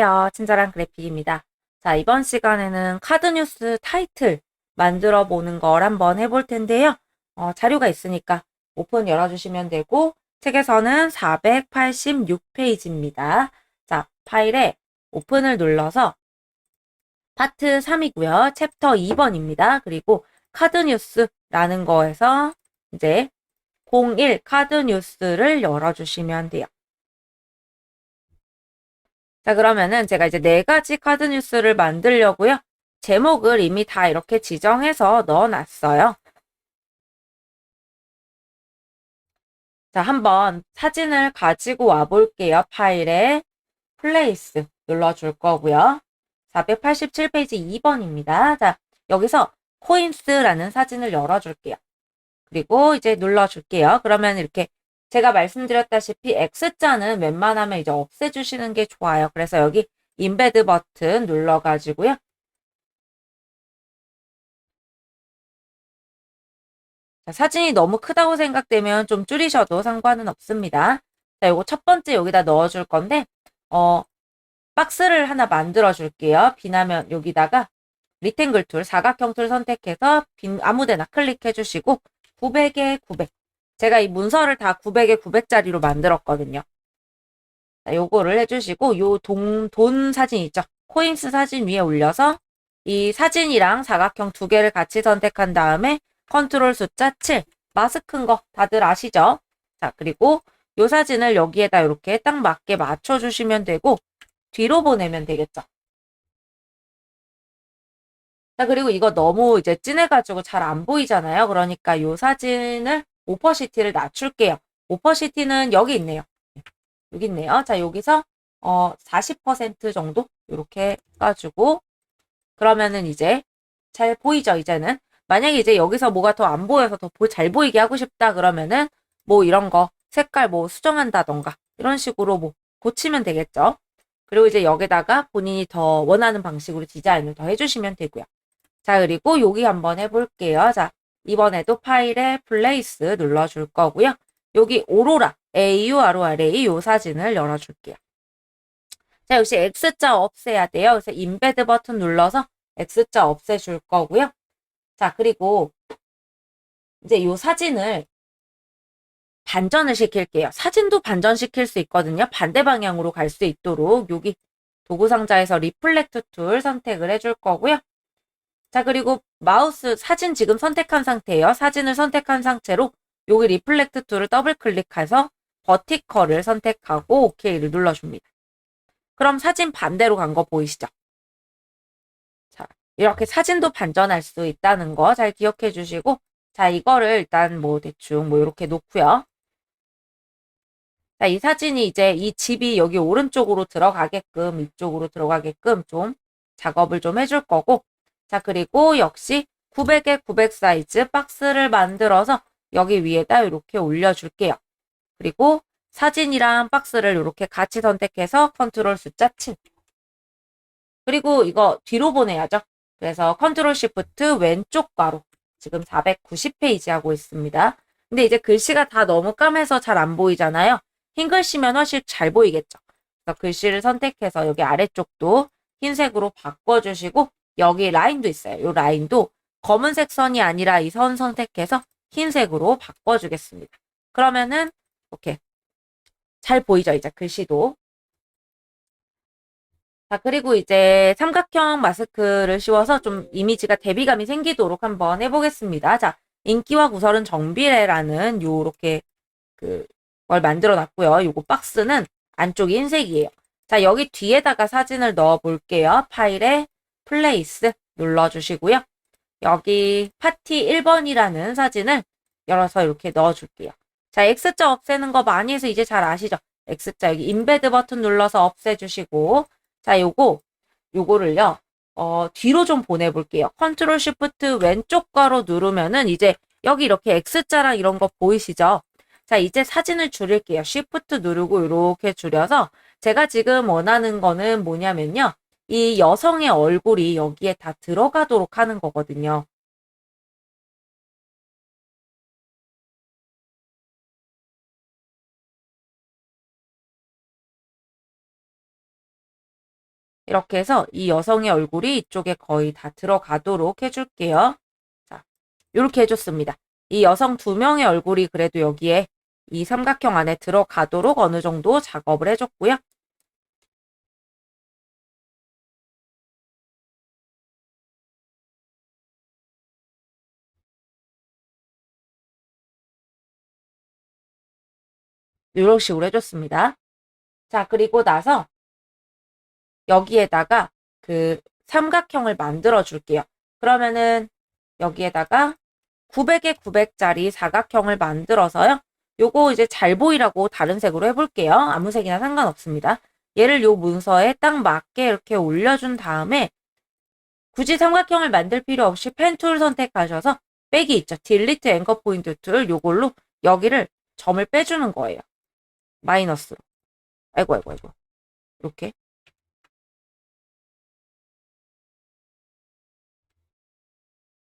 안녕하세요. 친절한 그래픽입니다. 자, 이번 시간에는 카드 뉴스 타이틀 만들어 보는 걸 한번 해볼 텐데요. 어, 자료가 있으니까 오픈 열어주시면 되고, 책에서는 486페이지입니다. 자, 파일에 오픈을 눌러서 파트 3이고요. 챕터 2번입니다. 그리고 카드 뉴스라는 거에서 이제 01 카드 뉴스를 열어주시면 돼요. 자, 그러면은 제가 이제 네 가지 카드 뉴스를 만들려고요. 제목을 이미 다 이렇게 지정해서 넣어놨어요. 자, 한번 사진을 가지고 와 볼게요. 파일에 플레이스 눌러줄 거고요. 487페이지 2번입니다. 자, 여기서 코인스라는 사진을 열어줄게요. 그리고 이제 눌러줄게요. 그러면 이렇게 제가 말씀드렸다시피 X자는 웬만하면 이제 없애주시는 게 좋아요. 그래서 여기 인베드 버튼 눌러가지고요. 자, 사진이 너무 크다고 생각되면 좀 줄이셔도 상관은 없습니다. 자, 요거 첫 번째 여기다 넣어줄 건데, 어, 박스를 하나 만들어 줄게요. 비나면 여기다가 리탱글 툴, 사각형 툴 선택해서 빈 아무 데나 클릭해 주시고 900에 900. 제가 이 문서를 다 900에 900짜리로 만들었거든요. 자, 요거를 해주시고 요 돈, 돈 사진 있죠? 코인스 사진 위에 올려서 이 사진이랑 사각형 두 개를 같이 선택한 다음에 컨트롤 숫자 7 마스크인 거 다들 아시죠? 자 그리고 요 사진을 여기에다 이렇게 딱 맞게 맞춰주시면 되고 뒤로 보내면 되겠죠. 자 그리고 이거 너무 이제 진해가지고 잘 안 보이잖아요. 그러니까 요 사진을 오퍼시티를 낮출게요. 오퍼시티는 여기 있네요. 여기 있네요. 자, 여기서 어, 40% 정도 이렇게 해가지고 그러면은 이제 잘 보이죠, 이제는. 만약에 이제 여기서 뭐가 더 안 보여서 더 잘 보이게 하고 싶다 그러면은 뭐 이런 거 색깔 뭐 수정한다던가 이런 식으로 뭐 고치면 되겠죠. 그리고 이제 여기다가 본인이 더 원하는 방식으로 디자인을 더 해주시면 되고요. 자, 그리고 여기 한번 해볼게요. 자, 이번에도 파일에 플레이스 눌러줄 거고요. 여기 오로라 AURORA 이 사진을 열어줄게요. 자, 역시 X자 없애야 돼요. 그래서 인베드 버튼 눌러서 X자 없애줄 거고요. 자, 그리고 이제 이 사진을 반전을 시킬게요. 사진도 반전시킬 수 있거든요. 반대 방향으로 갈 수 있도록 여기 도구 상자에서 리플렉트 툴 선택을 해줄 거고요. 자, 그리고 마우스 사진 지금 선택한 상태예요. 사진을 선택한 상태로 여기 리플렉트 툴을 더블 클릭해서 버티컬을 선택하고 OK를 눌러줍니다. 그럼 사진 반대로 간 거 보이시죠? 자, 이렇게 사진도 반전할 수 있다는 거 잘 기억해 주시고 자, 이거를 일단 뭐 대충 뭐 이렇게 놓고요. 자, 이 사진이 이제 이 집이 여기 오른쪽으로 들어가게끔 이쪽으로 들어가게끔 좀 작업을 좀 해줄 거고 자, 그리고 역시 900에 900 사이즈 박스를 만들어서 여기 위에다 이렇게 올려줄게요. 그리고 사진이랑 박스를 이렇게 같이 선택해서 컨트롤 숫자 7. 그리고 이거 뒤로 보내야죠. 그래서 컨트롤 시프트 왼쪽 가로 지금 490페이지 하고 있습니다. 근데 이제 글씨가 다 너무 까매서 잘 안 보이잖아요. 흰 글씨면 훨씬 잘 보이겠죠. 그래서 글씨를 선택해서 여기 아래쪽도 흰색으로 바꿔주시고 여기 라인도 있어요. 이 라인도 검은색 선이 아니라 이 선 선택해서 흰색으로 바꿔주겠습니다. 그러면은 이렇게 잘 보이죠? 이제 글씨도. 자, 그리고 이제 삼각형 마스크를 씌워서 좀 이미지가 대비감이 생기도록 한번 해보겠습니다. 자, 인기와 구설은 정비례라는 요렇게 그 걸 만들어 놨고요. 요거 박스는 안쪽이 흰색이에요. 자, 여기 뒤에다가 사진을 넣어 볼게요. 파일에 플레이스 눌러주시고요. 여기 파티 1번이라는 사진을 열어서 이렇게 넣어줄게요. 자, X자 없애는 거 많이 해서 이제 잘 아시죠? X자 여기 인베드 버튼 눌러서 없애주시고 자, 요거 요거를요. 어, 뒤로 좀 보내볼게요. 컨트롤 시프트 왼쪽 가로 누르면은 이제 여기 이렇게 X자랑 이런 거 보이시죠? 자, 이제 사진을 줄일게요. 시프트 누르고 이렇게 줄여서 제가 지금 원하는 거는 뭐냐면요. 이 여성의 얼굴이 여기에 다 들어가도록 하는 거거든요. 이렇게 해서 이 여성의 얼굴이 이쪽에 거의 다 들어가도록 해줄게요. 자, 이렇게 해줬습니다. 이 여성 두 명의 얼굴이 그래도 여기에 이 삼각형 안에 들어가도록 어느 정도 작업을 해줬고요. 이런 식으로 해줬습니다. 자, 그리고 나서 여기에다가 그 삼각형을 만들어 줄게요. 그러면은 여기에다가 900에 900짜리 사각형을 만들어서요. 요거 이제 잘 보이라고 다른 색으로 해볼게요. 아무 색이나 상관없습니다. 얘를 요 문서에 딱 맞게 이렇게 올려준 다음에 굳이 삼각형을 만들 필요 없이 펜 툴 선택하셔서 빼기 있죠. 딜리트 앵커 포인트 툴 요걸로 여기를 점을 빼주는 거예요. 마이너스로. 아이고 아이고 아이고. 이렇게.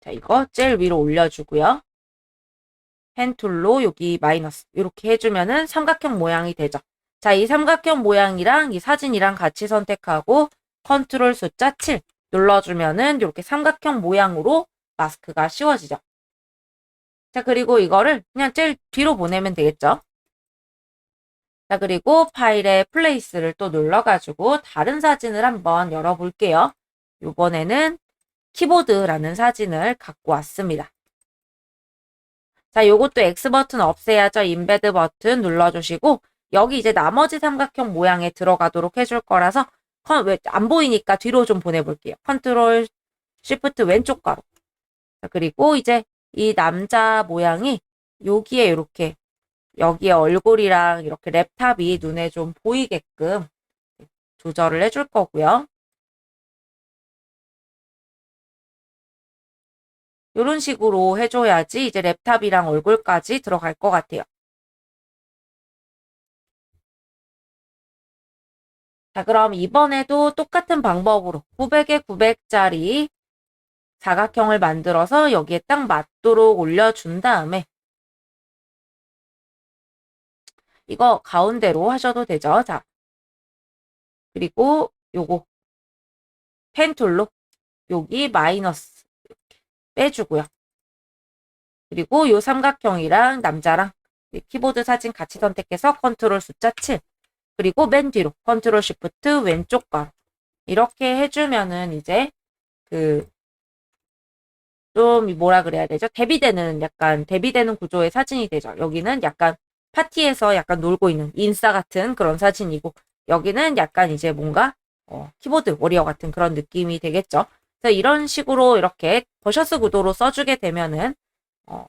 자, 이거 제일 위로 올려주고요. 펜툴로 여기 마이너스 이렇게 해주면은 삼각형 모양이 되죠. 자, 이 삼각형 모양이랑 이 사진이랑 같이 선택하고 컨트롤 숫자 7 눌러주면은 이렇게 삼각형 모양으로 마스크가 씌워지죠. 자, 그리고 이거를 그냥 제일 뒤로 보내면 되겠죠. 자, 그리고 파일의 플레이스를 또 눌러가지고 다른 사진을 한번 열어볼게요. 이번에는 키보드라는 사진을 갖고 왔습니다. 자, 요것도 X 버튼 없애야죠. 인베드 버튼 눌러주시고 여기 이제 나머지 삼각형 모양에 들어가도록 해줄 거라서 안 보이니까 뒤로 좀 보내볼게요. 컨트롤 쉬프트 왼쪽 가로. 자, 그리고 이제 이 남자 모양이 여기에 이렇게 여기에 얼굴이랑 이렇게 랩탑이 눈에 좀 보이게끔 조절을 해줄 거고요. 이런 식으로 해줘야지 이제 랩탑이랑 얼굴까지 들어갈 것 같아요. 자, 그럼 이번에도 똑같은 방법으로 900에 900짜리 사각형을 만들어서 여기에 딱 맞도록 올려준 다음에 이거 가운데로 하셔도 되죠. 자, 그리고 요거 펜툴로 여기 마이너스 빼주고요. 그리고 요 삼각형이랑 남자랑 키보드 사진 같이 선택해서 컨트롤 숫자 7 그리고 맨 뒤로 컨트롤 시프트 왼쪽 가로 이렇게 해주면은 이제 그 좀 뭐라 그래야 되죠? 대비되는 약간 대비되는 구조의 사진이 되죠. 여기는 약간 파티에서 약간 놀고 있는 인싸 같은 그런 사진이고 여기는 약간 이제 뭔가 어, 키보드 워리어 같은 그런 느낌이 되겠죠. 그래서 이런 식으로 이렇게 버셔스 구도로 써주게 되면은 어,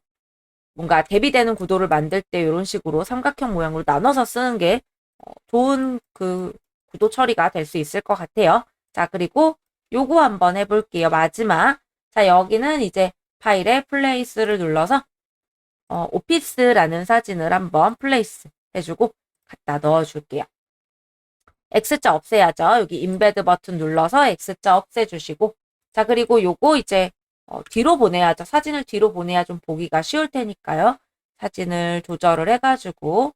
뭔가 대비되는 구도를 만들 때 이런 식으로 삼각형 모양으로 나눠서 쓰는 게 어, 좋은 그 구도 처리가 될 수 있을 것 같아요. 자 그리고 요거 한번 해볼게요. 마지막 자 여기는 이제 파일에 플레이스를 눌러서 어, 오피스라는 사진을 한번 플레이스 해주고 갖다 넣어줄게요. X자 없애야죠. 여기 인베드 버튼 눌러서 X자 없애주시고 자 그리고 요거 이제 어, 뒤로 보내야죠. 사진을 뒤로 보내야 좀 보기가 쉬울 테니까요. 사진을 조절을 해가지고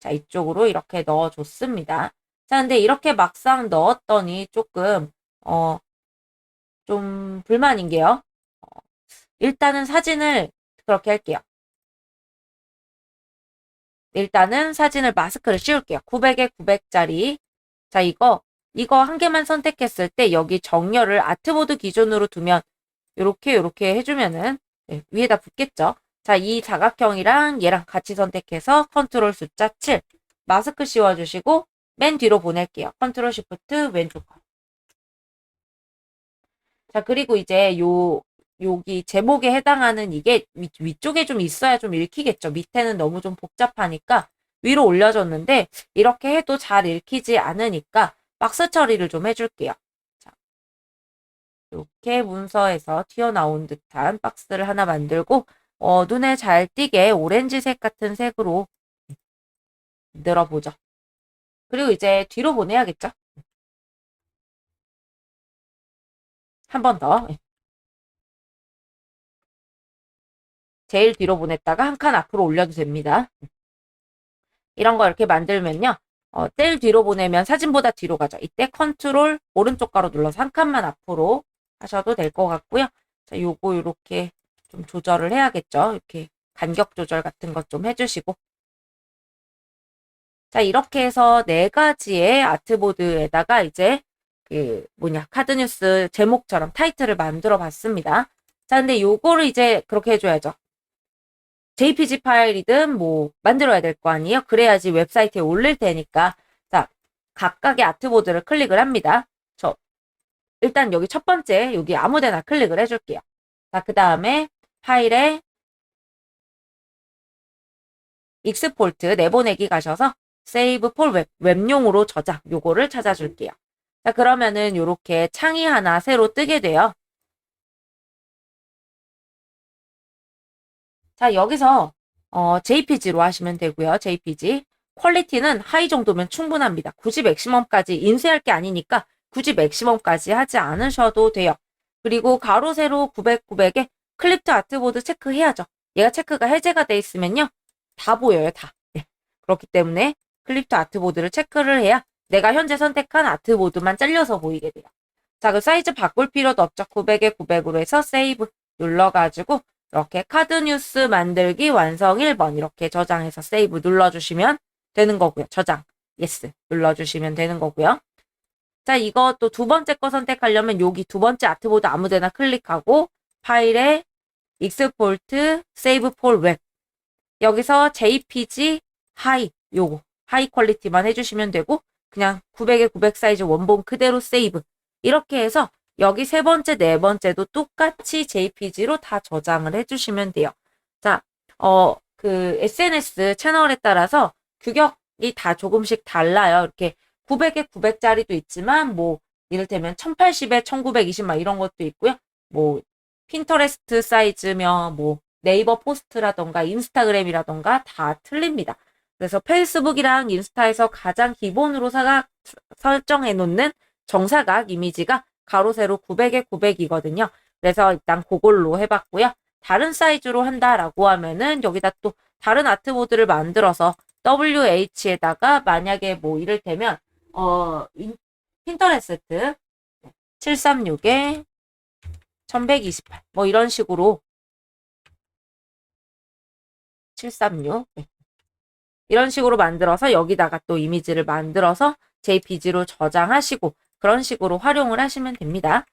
자 이쪽으로 이렇게 넣어줬습니다. 자 근데 이렇게 막상 넣었더니 조금 어, 좀 불만인 게요. 어, 일단은 사진을 그렇게 할게요. 일단은 사진을 마스크를 씌울게요. 900에 900짜리. 자, 이거, 이거 한 개만 선택했을 때 여기 정렬을 아트보드 기준으로 두면 이렇게 이렇게 해주면은 네, 위에다 붙겠죠. 자, 이 사각형이랑 얘랑 같이 선택해서 컨트롤 숫자 7 마스크 씌워주시고 맨 뒤로 보낼게요. 컨트롤 시프트 왼쪽 자, 그리고 이제 요 여기 제목에 해당하는 이게 위, 위쪽에 좀 있어야 좀 읽히겠죠. 밑에는 너무 좀 복잡하니까 위로 올려줬는데 이렇게 해도 잘 읽히지 않으니까 박스 처리를 좀 해줄게요. 자, 이렇게 문서에서 튀어나온 듯한 박스를 하나 만들고 어, 눈에 잘 띄게 오렌지색 같은 색으로 늘어보죠. 그리고 이제 뒤로 보내야겠죠. 한 번 더. 제일 뒤로 보냈다가 한 칸 앞으로 올려도 됩니다. 이런 거 이렇게 만들면요. 어, 셀 뒤로 보내면 사진보다 뒤로 가죠. 이때 컨트롤 오른쪽 가로 눌러서 한 칸만 앞으로 하셔도 될 것 같고요. 자, 요거 이렇게 좀 조절을 해야겠죠. 이렇게 간격 조절 같은 것 좀 해주시고. 자, 이렇게 해서 네 가지의 아트보드에다가 이제 그 뭐냐 카드 뉴스 제목처럼 타이틀을 만들어 봤습니다. 자, 근데 요거를 이제 그렇게 해줘야죠. JPG 파일이든 뭐 만들어야 될 거 아니에요? 그래야지 웹사이트에 올릴 테니까. 자, 각각의 아트보드를 클릭을 합니다. 저 일단 여기 첫 번째 여기 아무데나 클릭을 해줄게요. 자, 그 다음에 파일에 익스포트 내보내기 가셔서 세이브 폴 웹, 웹용으로 저장 요거를 찾아줄게요. 자, 그러면은 요렇게 창이 하나 새로 뜨게 돼요. 자, 여기서 어, JPG로 하시면 되고요. JPG. 퀄리티는 하이 정도면 충분합니다. 굳이 맥시멈까지 인쇄할 게 아니니까 굳이 맥시멈까지 하지 않으셔도 돼요. 그리고 가로 세로 900 900에 클립트 아트보드 체크해야죠. 얘가 체크가 해제가 돼 있으면요. 다 보여요, 다. 네. 그렇기 때문에 클립트 아트보드를 체크를 해야 내가 현재 선택한 아트보드만 잘려서 보이게 돼요. 자, 그 사이즈 바꿀 필요도 없죠. 900에 900으로 해서 세이브 눌러가지고 이렇게 카드 뉴스 만들기 완성 1번 이렇게 저장해서 세이브 눌러주시면 되는 거고요. 저장. 예스. 눌러주시면 되는 거고요. 자, 이거 또 두 번째 거 선택하려면 여기 두 번째 아트보드 아무데나 클릭하고 파일에 익스포트 세이브 폴 웹. 여기서 JPG 하이 요거 하이 퀄리티만 해주시면 되고 그냥 900에 900 사이즈 원본 그대로 세이브. 이렇게 해서 여기 세 번째, 네 번째도 똑같이 JPG로 다 저장을 해주시면 돼요. 자, 어, 그 SNS 채널에 따라서 규격이 다 조금씩 달라요. 이렇게 900에 900짜리도 있지만, 뭐, 이를테면 1080에 1920 막 이런 것도 있고요. 뭐, 핀터레스트 사이즈며, 뭐, 네이버 포스트라던가 인스타그램이라던가 다 틀립니다. 그래서 페이스북이랑 인스타에서 가장 기본으로 사각 설정해 놓는 정사각 이미지가 가로 세로 900에 900이거든요. 그래서 일단 그걸로 해봤고요. 다른 사이즈로 한다라고 하면은 여기다 또 다른 아트보드를 만들어서 WH에다가 만약에 뭐 이를테면 어 인- 핀터레스트 736에 1128 뭐 이런 식으로 736 네. 이런 식으로 만들어서 여기다가 또 이미지를 만들어서 JPG로 저장하시고 그런 식으로 활용을 하시면 됩니다.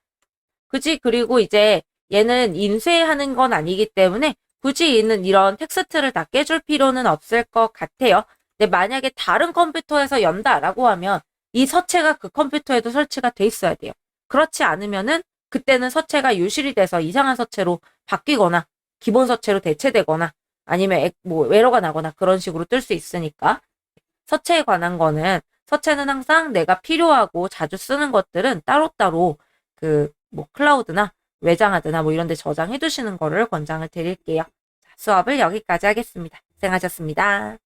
그지? 그리고 이제 얘는 인쇄하는 건 아니기 때문에 굳이 있는 이런 텍스트를 다 깨줄 필요는 없을 것 같아요. 근데 만약에 다른 컴퓨터에서 연다라고 하면 이 서체가 그 컴퓨터에도 설치가 돼 있어야 돼요. 그렇지 않으면은 그때는 서체가 유실이 돼서 이상한 서체로 바뀌거나 기본 서체로 대체되거나 아니면 액- 뭐 에러가 나거나 그런 식으로 뜰 수 있으니까 서체에 관한 거는 서체는 항상 내가 필요하고 자주 쓰는 것들은 따로따로 그 뭐 클라우드나 외장하드나 뭐 이런 데 저장해 두시는 거를 권장을 드릴게요. 자, 수업을 여기까지 하겠습니다. 고생하셨습니다.